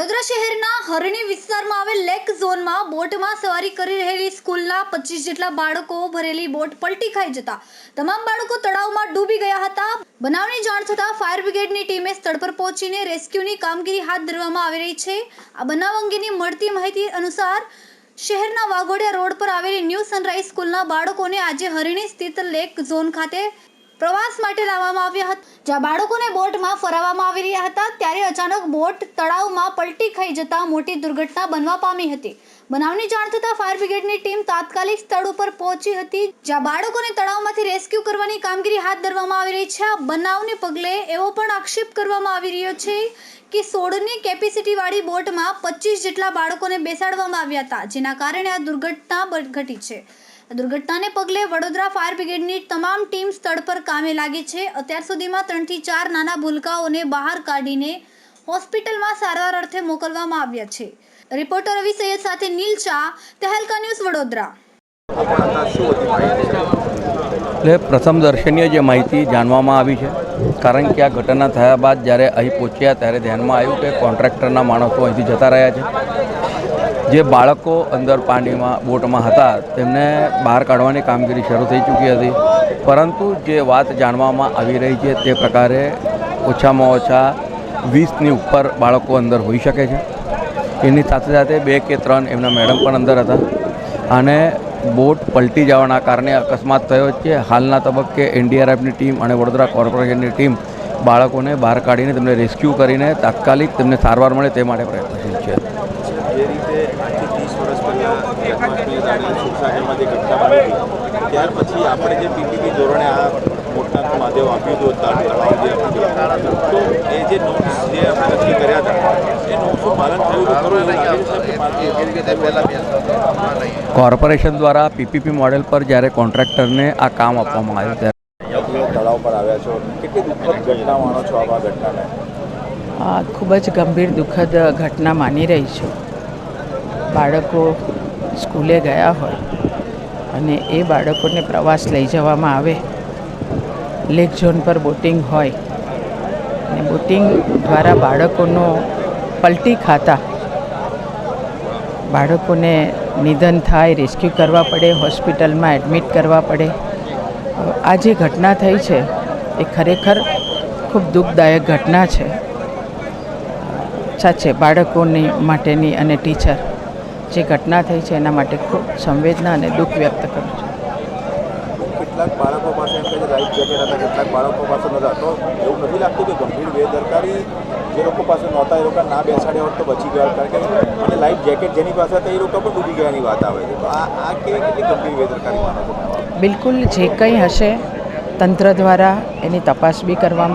વડોદરા શહેરના હરણી વિસ્તારમાં આવેલ લેક ઝોનમાં બોટમાં સવારી કરી રહેલી સ્કૂલના પચીસ જેટલા બાળકો ભરેલી બોટ પલટી ખાઈ જતા. તમામ બાળકો તળાવમાં ડૂબી ગયા હતા. બનાવની જાણ થતાં ફાયર બ્રિગેડની ટીમે સ્થળ પર પહોંચીને રેસ્ક્યુની કામગીરી હાથ ધરવામાં આવી રહી છે. આ બનાવ અંગેની મળતી માહિતી અનુસાર શહેરના વાઘોડિયા રોડ પર આવેલી ન્યૂ સનરાઈઝ સ્કૂલના બાળકોને આજે હરિણી સ્થિત લેક ઝોન ખાતે પ્રવાસ માટે લાવવામાં આવ્યા હતા. જ્યાં બાળકોને બોટમાં ફરાવવામાં આવી રહ્યા હતા, ત્યારે અચાનક બોટ તળાવમાં પલટી ખાઈ જતા મોટી દુર્ઘટના બનવા પામી હતી. બનાવની જાણ થતાં ફાયર બ્રિગેડની ટીમ તાત્કાલિક સ્થળ ઉપર પહોંચી હતી, જ્યાં બાળકોને તળાવમાંથી રેસ્ક્યુ કરવાની કામગીરી હાથ ધરવામાં આવી રહી છે. આ બનાવને પગલે એવો પણ આક્ષેપ કરવામાં આવી રહ્યો છે કે સોળની કેપેસિટીવાળી બોટમાં પચીસ જેટલા બાળકોને બેસાડવામાં આવ્યા હતા, જેના કારણે આ દુર્ઘટના ઘટી છે. દુર્ઘટનાને પગલે વડોદરા ફાયર બ્રિગેડની તમામ ટીમ સ્થળ પર કામે લાગી છે. અત્યાર સુધીમાં ત્રણથી ચાર નાના ભૂલકાઓને બહાર કાઢીને હોસ્પિટલમાં સારવાર અર્થે મોકલવામાં આવ્યા છે. રિપોર્ટર રવિ સૈયદ સાથે નીલ શાહ, તહેલકા ન્યૂઝ વડોદરા. એટલે પ્રથમ દર્શનીય જે માહિતી જાણવામાં આવી છે, કારણ કે આ ઘટના થયા બાદ જ્યારે અહીં પહોંચ્યા ત્યારે ધ્યાનમાં આવ્યું કે કોન્ટ્રાક્ટરના માણસો અહીંથી જતા રહ્યા છે. જે બાળકો અંદર પાણીમાં બોટમાં હતા, તેમને બહાર કાઢવાની કામગીરી શરૂ થઈ ચૂકી હતી. પરંતુ જે વાત જાણવામાં આવી રહી છે તે પ્રકારે ઓછામાં ઓછા વીસની ઉપર બાળકો અંદર હોઈ શકે છે. એની સાથે સાથે બે કે ત્રણ એમના મેડમ પણ અંદર હતા. અને બોટ પલટી જવાના કારણે અકસ્માત થયો છે. હાલના તબક્કે એનડીઆરએફની ટીમ અને વડોદરા કોર્પોરેશનની ટીમ બાળકોને બહાર કાઢીને તેમને રેસ્ક્યુ કરીને તાત્કાલિક તેમને સારવાર મળે તે માટે પ્રયત્નશીલ છે. જે રીતે આજથી ત્રીસ વર્ષ પહેલાં જન્માષ્ટમી રાણી સુરસાગરમાં જે ઘટના બની ત્યાર પછી આપણે જે પીપીપી ધોરણે આ મોટા મહાદેવ આપ્યું હતું તળ- તળાવ જે આપ્યું તો એ જે નોટ્સ જે આપણે નક્કી કર્યા હતા એ નોટ્સનું પાલન થયું હતું એવું લાગે છે કે કોર્પોરેશન દ્વારા પીપીપી મોડેલ પર જ્યારે કોન્ટ્રાક્ટરને આ કામ આપવામાં આવ્યું ત્યારે તળાવ પર આવ્યા છો. કેટલી દુઃખદ ઘટના માનો છો આવા ઘટનાને? આ ખૂબ જ ગંભીર દુઃખદ ઘટના માની રહી છું. બાળકો સ્કૂલે ગયા હોય અને એ બાળકોને પ્રવાસ લઈ જવામાં આવે, લેક ઝોન પર બોટિંગ હોય અને બોટિંગ દ્વારા બાળકોનો પલટી ખાતા બાળકોને નિધન થાય, રેસ્ક્યુ કરવા પડે, હોસ્પિટલમાં એડમિટ કરવા પડે. આ જે ઘટના થઈ છે, એ ખરેખર ખૂબ દુઃખદાયક ઘટના છે. સાચે બાળકોની માટેની અને ટીચર જે ઘટના થઈ છે એના માટે ખૂબ સંવેદના અને દુઃખ વ્યક્ત કરું છું. કેટલાક બાળકો પાસે એમ કે લાઈફ જેકેટ હતા કેટલાક બાળકો પાસે નહોતા. તો એવું નથી લાગતું કે ગંભીર બેદરકારી જે લોકો પાસે નહોતા એ લોકો ના બેસાડ્યા હોત તો બચી ગયા કારણ કે અને લાઈફ જેકેટ જેની પાસે હતા એ લોકો પણ ડૂબી ગયાની વાત આવે છે. તો આ આ કેવી કેટલી ગંભીર બેદરકારી માનો છો? બિલકુલ જે કંઈ હશે તંત્ર દ્વારા એની તપાસ બી કરવામાં